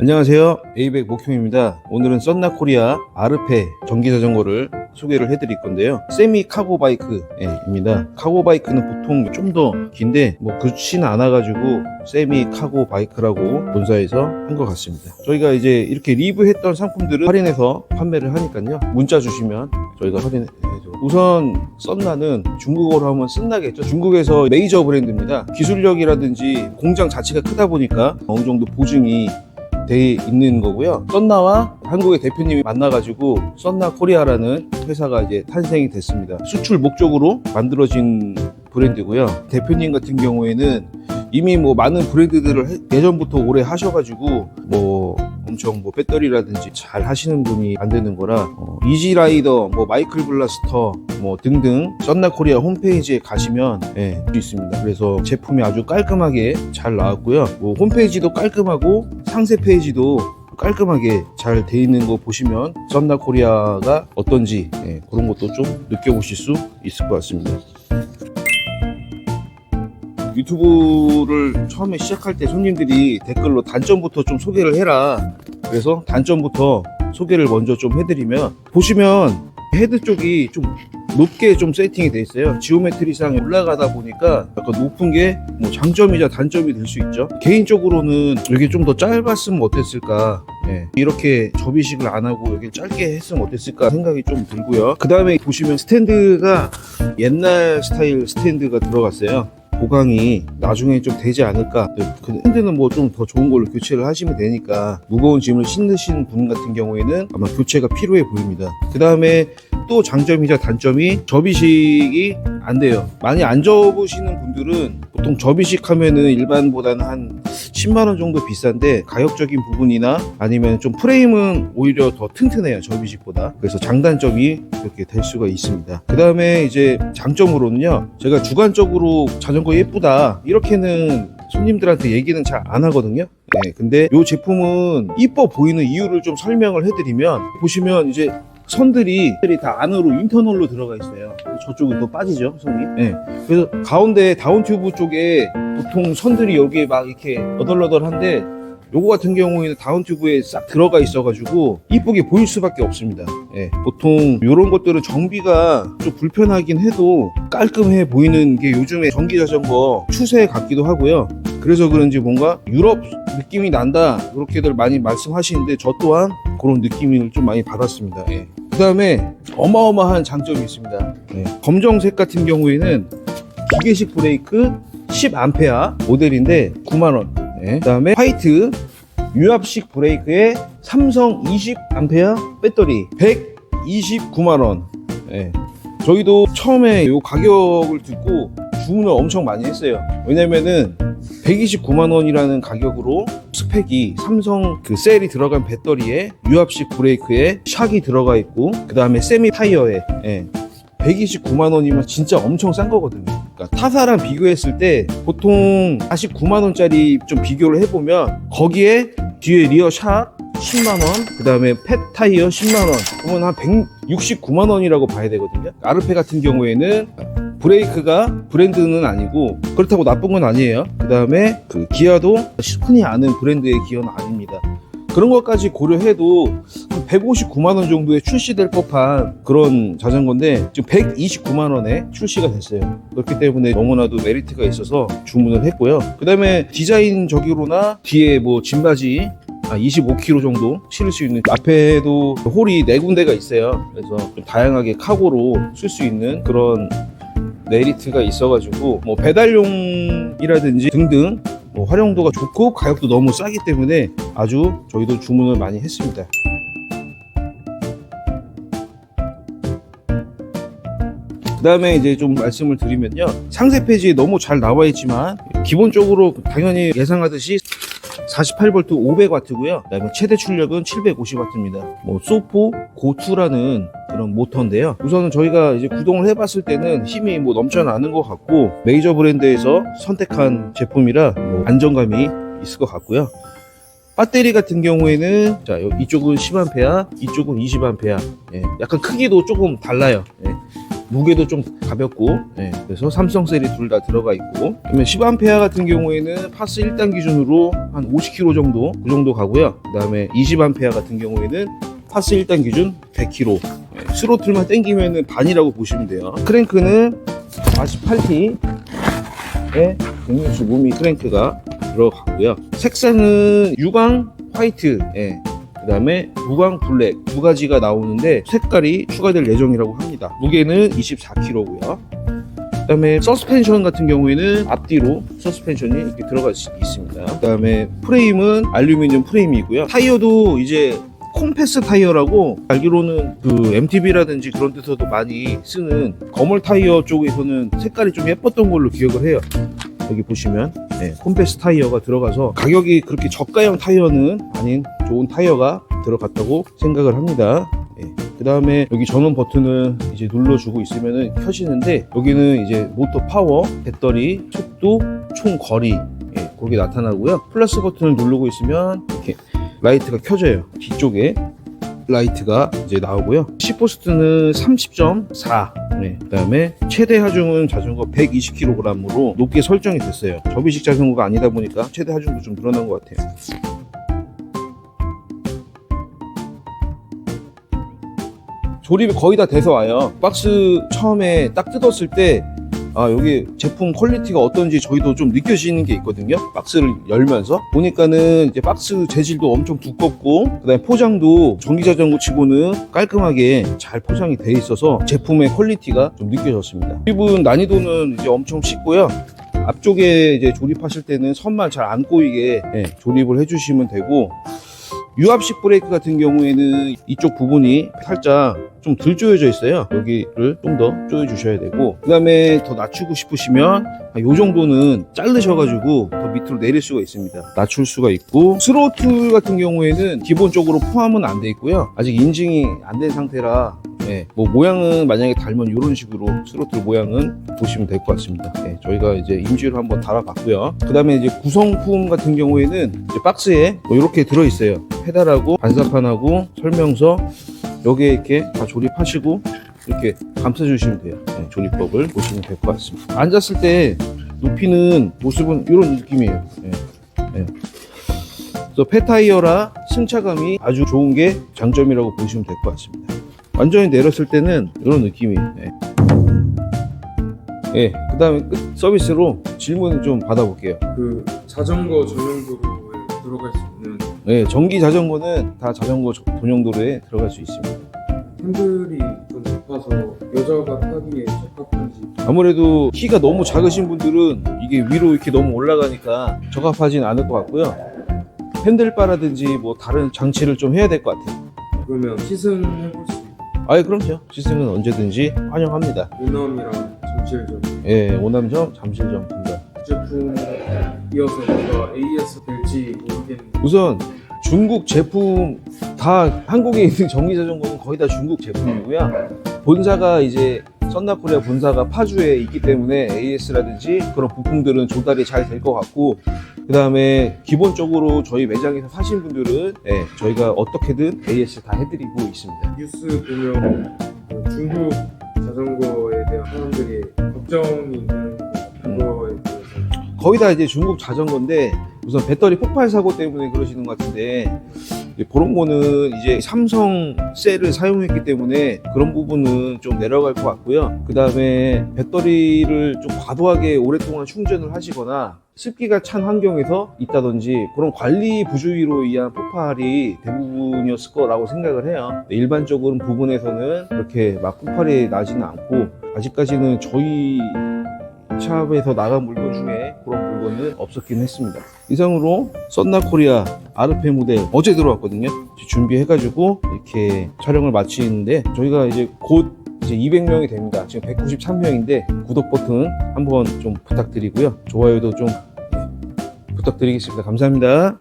안녕하세요. 에이백 목형입니다. 오늘은 썬나 코리아 아르페 전기 자전거를 소개를 해드릴 건데요. 세미 카고 바이크입니다. 카고 바이크는 보통 좀 더 긴데 뭐 그렇지는 않아가지고 세미 카고 바이크라고 본사에서 한 것 같습니다. 저희가 이제 이렇게 리뷰했던 상품들을 할인해서 판매를 하니까요. 문자 주시면 저희가 할인해줘. 우선 썬나는 중국어로 하면 쓴나겠죠. 중국에서 메이저 브랜드입니다. 기술력이라든지 공장 자체가 크다 보니까 어느 정도 보증이 돼 있는 거고요. 썬나와 한국의 대표님이 만나가지고 썬나 코리아라는 회사가 이제 탄생이 됐습니다. 수출 목적으로 만들어진 브랜드고요. 대표님 같은 경우에는 이미 뭐 많은 브랜드들을 해- 예전부터 오래 하셔가지고 뭐 엄청 뭐 배터리라든지 잘 하시는 분이 만드는 거라 어, 이지라이더, 뭐 마이클 블라스터 뭐 등등 썬나 코리아 홈페이지에 가시면 예, 있습니다. 그래서 제품이 아주 깔끔하게 잘 나왔고요. 뭐 홈페이지도 깔끔하고 상세 페이지도 깔끔하게 잘 돼 있는 거 보시면 썬나 코리아가 어떤지 예, 그런 것도 좀 느껴보실 수 있을 것 같습니다. 유튜브를 처음에 시작할 때 손님들이 댓글로 단점부터 좀 소개를 해라. 그래서 단점부터 소개를 먼저 좀 해드리면 보시면 헤드 쪽이 좀 높게 좀 세팅이 돼 있어요. 지오메트리상 올라가다 보니까 약간 높은 게 뭐 장점이자 단점이 될 수 있죠. 개인적으로는 이게 좀 더 짧았으면 어땠을까. 예. 이렇게 접이식을 안 하고 여기 짧게 했으면 어땠을까 생각이 좀 들고요. 그 다음에 보시면 스탠드가 옛날 스타일 스탠드가 들어갔어요. 보강이 나중에 좀 되지 않을까. 그 핸드는 뭐 좀 더 좋은 걸로 교체를 하시면 되니까 무거운 짐을 싣으신 분 같은 경우에는 아마 교체가 필요해 보입니다. 그 다음에 또 장점이자 단점이 접이식이 안 돼요. 많이 안 접으시는 분들은 보통 접이식 하면은 일반보다는 한 10만원 정도 비싼데 가격적인 부분이나 아니면 좀 프레임은 오히려 더 튼튼해요. 접이식보다. 그래서 장단점이 그렇게 될 수가 있습니다. 그 다음에 이제 장점으로는요. 제가 주관적으로 자전거 예쁘다. 이렇게는 손님들한테 얘기는 잘 안 하거든요. 네, 근데 이 제품은 이뻐 보이는 이유를 좀 설명을 해드리면 보시면 이제 선들이 다 안으로 인터널로 들어가 있어요. 저쪽은 더 빠지죠, 선이. 네. 그래서 가운데 다운 튜브 쪽에 보통 선들이 여기에 막 이렇게 어덜어덜한데 요거 같은 경우에는 다운 튜브에 싹 들어가 있어가지고 이쁘게 보일 수밖에 없습니다. 예, 보통 이런 것들은 정비가 좀 불편하긴 해도 깔끔해 보이는 게 요즘에 전기 자전거 추세 같기도 하고요. 그래서 그런지 뭔가 유럽 느낌이 난다 그렇게들 많이 말씀하시는데 저 또한 그런 느낌을 좀 많이 받았습니다. 예. 그 다음에 어마어마한 장점이 있습니다. 예. 검정색 같은 경우에는 기계식 브레이크 10A 모델인데 9만원. 그 다음에 화이트 유압식 브레이크에 삼성 20A 배터리 129만원. 예. 저희도 처음에 이 가격을 듣고 주문을 엄청 많이 했어요. 왜냐면은 129만 원이라는 가격으로 스펙이 삼성 그 셀이 들어간 배터리에 유압식 브레이크에 샥이 들어가 있고 그 다음에 세미 타이어에 예, 129만 원이면 진짜 엄청 싼 거거든요. 그러니까 타사랑 비교했을 때 보통 49만 원짜리 좀 비교를 해보면 거기에 뒤에 리어 샥 10만 원, 그 다음에 펫 타이어 10만 원, 그러면 한 169만 원이라고 봐야 되거든요. 아르페 같은 경우에는 브레이크가 브랜드는 아니고 그렇다고 나쁜 건 아니에요. 그 다음에 그 기아도 흔히 아는 브랜드의 기어는 아닙니다. 그런 것까지 고려해도 한 159만 원 정도에 출시될 법한 그런 자전거인데 지금 129만 원에 출시가 됐어요. 그렇기 때문에 너무나도 메리트가 있어서 주문을 했고요. 그 다음에 디자인적으로나 뒤에 뭐 짐바지 아, 25kg 정도 실을 수 있는 앞에도 홀이 네 군데가 있어요. 그래서 좀 다양하게 카고로 쓸 수 있는 그런 메리트가 있어가지고 뭐 배달용이라든지 등등 뭐 활용도가 좋고 가격도 너무 싸기 때문에 아주 저희도 주문을 많이 했습니다. 그 다음에 이제 좀 말씀을 드리면요. 상세 페이지에 너무 잘 나와 있지만 기본적으로 당연히 예상하듯이 48V 500W고요. 그다음에 최대 출력은 750W입니다. 뭐 소포 고투라는 그런 모터인데요. 우선은 저희가 이제 구동을 해봤을 때는 힘이 뭐 넘쳐나는 것 같고 메이저 브랜드에서 선택한 제품이라 뭐 안정감이 있을 것 같고요. 배터리 같은 경우에는 자 요- 이쪽은 10A, 이쪽은 20A. 예, 약간 크기도 조금 달라요. 예. 무게도 좀 가볍고 예, 그래서 삼성셀이 둘 다 들어가 있고 그러면 10A 같은 경우에는 파스 1단 기준으로 한 50km 정도 그 정도 가고요. 그 다음에 20A 같은 경우에는 파스 1단 기준 100km 예, 스로틀만 땡기면은 반이라고 보시면 돼요. 크랭크는 48T에 165mm 크랭크가 들어가고요. 색상은 유광 화이트 예, 그 다음에 무광 블랙 두 가지가 나오는데 색깔이 추가될 예정이라고 합니다. 무게는 24kg고요. 그 다음에 서스펜션 같은 경우에는 앞뒤로 서스펜션이 이렇게 들어갈 수 있습니다. 그 다음에 프레임은 알루미늄 프레임이고요. 타이어도 이제 콤패스 타이어라고 알기로는 그 MTB라든지 그런 데서도 많이 쓰는 거멀 타이어 쪽에서는 색깔이 좀 예뻤던 걸로 기억을 해요. 여기 보시면 네, 콤패스 타이어가 들어가서 가격이 그렇게 저가형 타이어는 아닌 좋은 타이어가 들어갔다고 생각을 합니다. 그 다음에 여기 전원 버튼을 이제 눌러주고 있으면은 켜지는데 여기는 이제 모터 파워, 배터리, 속도, 총 거리 예, 그게 나타나고요. 플러스 버튼을 누르고 있으면 이렇게 라이트가 켜져요. 뒤쪽에 라이트가 이제 나오고요. 시포스트는 30.4. 네. 그다음에 최대 하중은 자전거 120kg으로 높게 설정이 됐어요. 접이식 자전거가 아니다 보니까 최대 하중도 좀 늘어난 것 같아요. 조립이 거의 다 돼서 와요. 박스 처음에 딱 뜯었을 때, 아, 여기 제품 퀄리티가 어떤지 저희도 좀 느껴지는 게 있거든요. 박스를 열면서. 보니까는 이제 박스 재질도 엄청 두껍고, 그 다음에 포장도 전기자전거 치고는 깔끔하게 잘 포장이 돼 있어서 제품의 퀄리티가 좀 느껴졌습니다. 조립은 난이도는 이제 엄청 쉽고요. 앞쪽에 이제 조립하실 때는 선만 잘 안 꼬이게 예, 조립을 해주시면 되고, 유압식 브레이크 같은 경우에는 이쪽 부분이 살짝 좀 덜 조여져 있어요. 여기를 좀 더 조여 주셔야 되고 그 다음에 더 낮추고 싶으시면 이 정도는 자르셔가지고 더 밑으로 내릴 수가 있습니다. 낮출 수가 있고 스로틀 같은 경우에는 기본적으로 포함은 안 돼 있고요. 아직 인증이 안 된 상태라 예, 뭐 모양은 만약에 달면 이런 식으로 스로틀 모양은 보시면 될 것 같습니다. 예, 저희가 이제 임지를 한번 달아봤고요. 그 다음에 이제 구성품 같은 경우에는 박스에 뭐 이렇게 들어 있어요. 페달하고 반사판하고 설명서 여기에 이렇게 다 조립하시고 이렇게 감싸주시면 돼요. 예, 조립법을 보시면 될 것 같습니다. 앉았을 때 높이는 모습은 이런 느낌이에요. 예, 예. 그래서 폐타이어라 승차감이 아주 좋은 게 장점이라고 보시면 될 것 같습니다. 완전히 내렸을 때는 이런 느낌이에요. 예. 예, 그 다음에 끝 서비스로 질문 좀 받아볼게요. 그 자전거 전용 도로에 들어갈 수 있는 예, 전기 자전거는 다 자전거 전용도로에 들어갈 수 있습니다. 핸들이 좀 높아서 여자가 타기에 적합한지 아무래도 키가 너무 작으신 분들은 이게 위로 이렇게 너무 올라가니까 적합하진 않을 것 같고요. 핸들바라든지 뭐 다른 장치를 좀 해야 될 것 같아요. 그러면 시승해볼 수 있고 아예 그럼요. 시승은 언제든지 환영합니다. 오남이랑 잠실점 예, 오남점, 잠실점 둘 다. 그 제품 이어서 뭔가 AS 될지 모르겠는데 우선 중국 제품 다 한국에 있는 전기 자전거는 거의 다 중국 제품이고요. 본사가 이제 썬나코리아 본사가 파주에 있기 때문에 AS라든지 그런 부품들은 조달이 잘 될 것 같고 그 다음에 기본적으로 저희 매장에서 사신 분들은 예, 저희가 어떻게든 AS 다 해드리고 있습니다. 뉴스 보면 그 중국 자전거에 대한 사람들이 걱정이 있는 그거에 대해서 거의 다 이제 중국 자전거인데 우선 배터리 폭발 사고 때문에 그러시는 것 같은데 그런 거는 이제 삼성 셀을 사용했기 때문에 그런 부분은 좀 내려갈 것 같고요. 그 다음에 배터리를 좀 과도하게 오랫동안 충전을 하시거나 습기가 찬 환경에서 있다든지 그런 관리 부주의로 의한 폭발이 대부분이었을 거라고 생각을 해요. 일반적으로 부분에서는 그렇게 막 폭발이 나지는 않고 아직까지는 저희 샵에서 나간 물건 중에 그런 물건은 없었긴 했습니다. 이상으로 썬나 코리아 아르페 모델 어제 들어왔거든요. 준비해가지고 이렇게 촬영을 마치는데 저희가 이제 곧 이제 200명이 됩니다. 지금 193명인데 구독 버튼 한번 좀 부탁드리고요. 좋아요도 좀 네, 부탁드리겠습니다. 감사합니다.